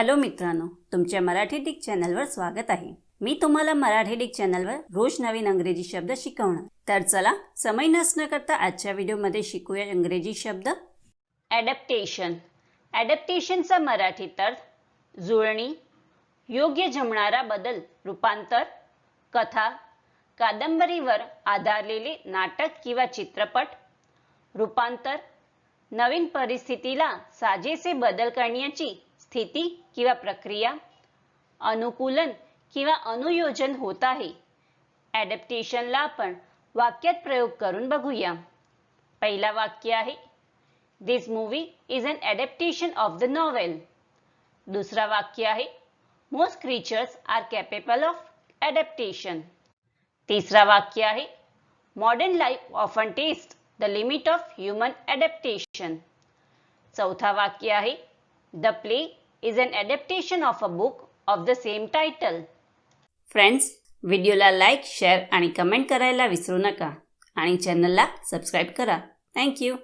Hello मित्रांनो तुमच्या Marathi Dick चॅनलवर स्वागत आहे. मी तुम्हाला मराठी डिक चॅनलवर रोज नवीन अंग्रेजी शब्द शिकवणार. तर चला समय नसणं करता आजच्या व्हिडिओमध्ये शिकूया इंग्रजी शब्द. ॲडॅप्टेशन ॲडॅप्टेशनचा मराठीत अर्थ जुळणी योग्य जमणारा बदल रूपांतर कथा कादंबरीवर आधारलेले नाटक किंवा चित्रपट रूपांतर नवीन परिस्थितीला साजेसे बदल करण्याची स्थिती किंवा प्रक्रिया अनुकूलन किंवा अनुयोजन होत आहे. ॲडॅप्टेशनला आपण वाक्यात प्रयोग करून बघूया. पहिला वाक्य आहे this movie is an adaptation of the novel दुसरा वाक्य आहे most creatures are capable of adaptation तिसरा वाक्य आहे modern life often test the limit of human adaptation चौथा वाक्य आहे the play is an adaptation of a book of the same title. Friends व्हिडिओला लाईक शेअर आणि कमेंट करायला विसरू नका. आणि चॅनलला सबस्क्राईब करा. थँक्यू